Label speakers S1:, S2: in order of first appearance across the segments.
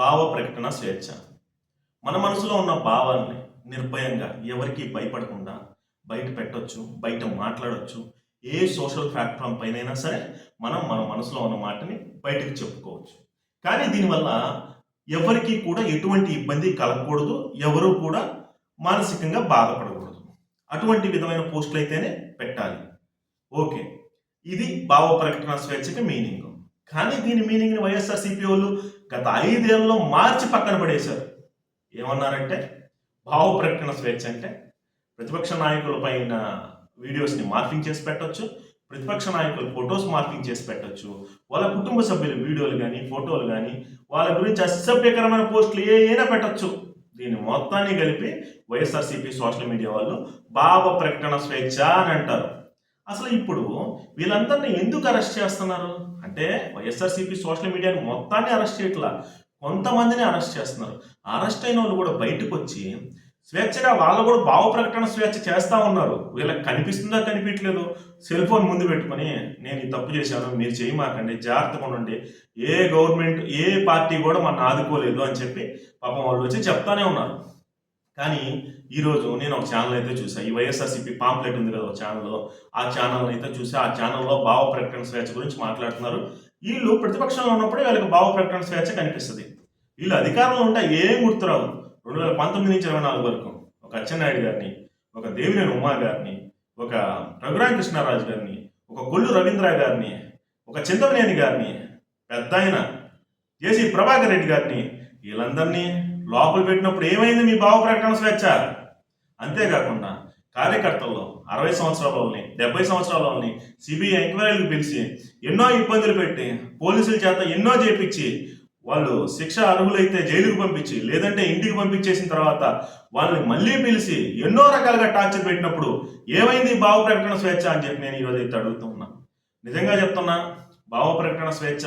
S1: భావ ప్రకటన స్వేచ్ఛ. మన మనసులో ఉన్న భావాల్ని నిర్భయంగా ఎవరికి భయపడకుండా బయట పెట్టొచ్చు బయట మాట్లాడొచ్చు ఏ సోషల్ ప్లాట్ఫామ్ పైనైనా సరే మనం మన మనసులో ఉన్న మాటని బయటకు చెప్పుకోవచ్చు. కానీ దీనివల్ల ఎవరికి కూడా ఎటువంటి ఇబ్బంది కలగకూడదు ఎవరు కూడా మానసికంగా బాధపడకూడదు. అటువంటి విధమైన పోస్టులు అయితేనే పెట్టాలి. ఓకే. ఇది భావ ప్రకటన స్వేచ్ఛకి మీనింగ్. కానీ దీని మీనింగ్ని వైఎస్ఆర్సీపీ వాళ్ళు గత ఐదేళ్ళలో మార్చి పక్కన పడేశారు. ఏమన్నారంటే భావ ప్రకటన స్వేచ్ఛ అంటే ప్రతిపక్ష నాయకుల పైన వీడియోస్ని మార్కింగ్ చేసి పెట్టొచ్చు ప్రతిపక్ష నాయకులు ఫొటోస్ మార్కింగ్ చేసి పెట్టొచ్చు వాళ్ళ కుటుంబ సభ్యుల వీడియోలు కానీ ఫోటోలు కానీ వాళ్ళ గురించి అసభ్యకరమైన పోస్టులు ఏదైనా పెట్టొచ్చు. దీన్ని మొత్తాన్ని కలిపి వైఎస్ఆర్సీపీ సోషల్ మీడియా వాళ్ళు భావ ప్రకటన స్వేచ్ఛ అని అంటారు. అసలు ఇప్పుడు వీళ్ళందరినీ ఎందుకు అరెస్ట్ చేస్తున్నారు? అంటే వైఎస్ఆర్సీపీ సోషల్ మీడియాని మొత్తాన్ని అరెస్ట్ చేయట్లా. కొంతమందిని అరెస్ట్ చేస్తున్నారు. అరెస్ట్ అయిన వాళ్ళు కూడా బయటకు వచ్చి స్వేచ్ఛగా వాళ్ళు కూడా భావ ప్రకటన స్వేచ్ఛ చేస్తూ ఉన్నారు. వీళ్ళకి కనిపిస్తుందా కనిపించలేదు సెల్ ఫోన్ ముందు పెట్టుకొని నేను ఈ తప్పు చేశాను మీరు చేయమాకండి జాగ్రత్తగా ఉండండి. ఏ గవర్నమెంట్ ఏ పార్టీ కూడా మన ఆదుకోలేదు అని చెప్పి పాపం వాళ్ళు వచ్చి చెప్తానే ఉన్నారు. కానీ ఈరోజు నేను ఒక ఛానల్ అయితే చూసాను ఈ వైఎస్ఆర్సీపీ పాంప్లెట్ ఉంది కదా ఒక ఛానల్లో ఆ ఛానల్ అయితే చూసి. ఆ ఛానల్లో భావ ప్రకటన స్వేచ్ఛ గురించి మాట్లాడుతున్నారు. వీళ్ళు ప్రతిపక్షంలో ఉన్నప్పుడే వీళ్ళకి భావ ప్రకటన స్వేచ్ఛ కనిపిస్తుంది. వీళ్ళు అధికారంలో ఉంటే ఏం గుర్తురావు? రెండు వేల పంతొమ్మిది నుంచి ఇరవై నాలుగు వరకు ఒక అచ్చెన్నాయుడు గారిని ఒక దేవినేని ఉమా గారిని ఒక రఘురామ కృష్ణారాజు గారిని ఒక కొల్లు రవీంద్ర గారిని ఒక చింతమనేని గారిని పెద్ద ఆయన జేసీ ప్రభాకర్ రెడ్డి గారిని వీళ్ళందరినీ లోపల పెట్టినప్పుడు ఏమైంది? మీ భావ ప్రకటన స్వేచ్ఛ. అంతేకాకుండా కార్యకర్తల్లో అరవై సంవత్సరాల వాళ్ళని డెబ్బై సంవత్సరాల వాళ్ళని సిబిఐ ఎంక్వైరీలు పిలిచి ఎన్నో ఇబ్బందులు పెట్టి పోలీసుల చేత ఎన్నో చేపించి వాళ్ళు శిక్ష అర్హులైతే జైలుకు పంపించి లేదంటే ఇంటికి పంపించేసిన తర్వాత వాళ్ళని మళ్ళీ పిలిచి ఎన్నో రకాలుగా టార్చర్ పెట్టినప్పుడు ఏమైంది భావ ప్రకటన స్వేచ్ఛ అని చెప్పి నేను ఈరోజు అయితే అడుగుతూ ఉన్నా. నిజంగా చెప్తున్నా భావ ప్రకటన స్వేచ్ఛ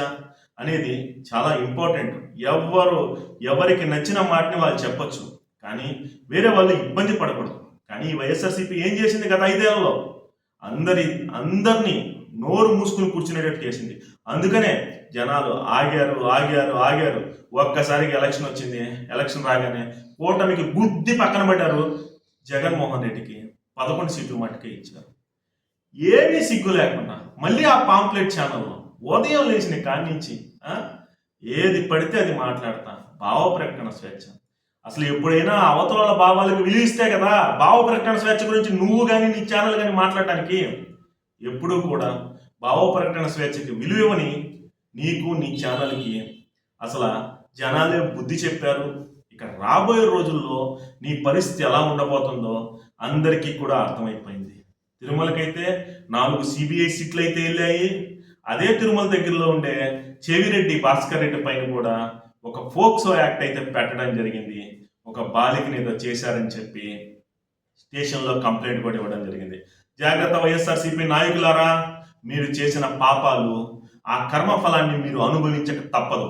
S1: అనేది చాలా ఇంపార్టెంట్ ఎవరు ఎవరికి నచ్చిన మాటని వాళ్ళు చెప్పొచ్చు. కానీ వేరే వాళ్ళు ఇబ్బంది పడకూడదు. కానీ ఈ వైఎస్ఆర్సీపీ ఏం చేసింది గత ఐదేళ్ళలో? అందరి అందరినీ నోరు మూసుకుని కూర్చునేటట్టు చేసింది. అందుకనే జనాలు ఆగారు ఆగారు ఆగారు. ఒక్కసారికి ఎలక్షన్ వచ్చింది ఎలక్షన్ రాగానే కూటమికి బుద్ధి పక్కన పెట్టారు జగన్మోహన్ రెడ్డికి. పదకొండు సీట్లు మట్టుకే ఇచ్చారు. ఏమీ సిగ్గు లేకుండా మళ్ళీ ఆ పాంప్లెట్ ఛానల్లో ఉదయం లేచిన కాడి నుంచి ఏది పడితే అది మాట్లాడతా. భావ ప్రకటన స్వేచ్ఛ. అసలు ఎప్పుడైనా అవతల భావాలకు విలువిస్తే కదా భావ ప్రకటన స్వేచ్ఛ గురించి నువ్వు కానీ నీ ఛానల్ కానీ మాట్లాడటానికి ఎప్పుడూ కూడా భావ ప్రకటన స్వేచ్ఛకి విలువని నీకు నీ ఛానల్కి అసలు జనాలే బుద్ధి చెప్పారు. ఇక రాబోయే రోజుల్లో నీ పరిస్థితి ఎలా ఉండబోతుందో అందరికీ కూడా అర్థమైపోయింది. తిరుమలకైతే నాలుగు సిబిఐ సీట్లు అయితే వెళ్ళాయి. అదే తిరుమల దగ్గరలో ఉండే చెవిరెడ్డి భాస్కర్ రెడ్డి పైన కూడా ఒక ఫోక్సో యాక్ట్ అయితే పెట్టడం జరిగింది. ఒక బాలికని ఏదో చేశారని చెప్పి స్టేషన్లో కంప్లైంట్ కూడా ఇవ్వడం జరిగింది. జాగ్రత్త వైఎస్ఆర్సీపీ నాయకులారా మీరు చేసిన పాపాలు ఆ కర్మ ఫలాన్ని మీరు అనుభవించక తప్పదు.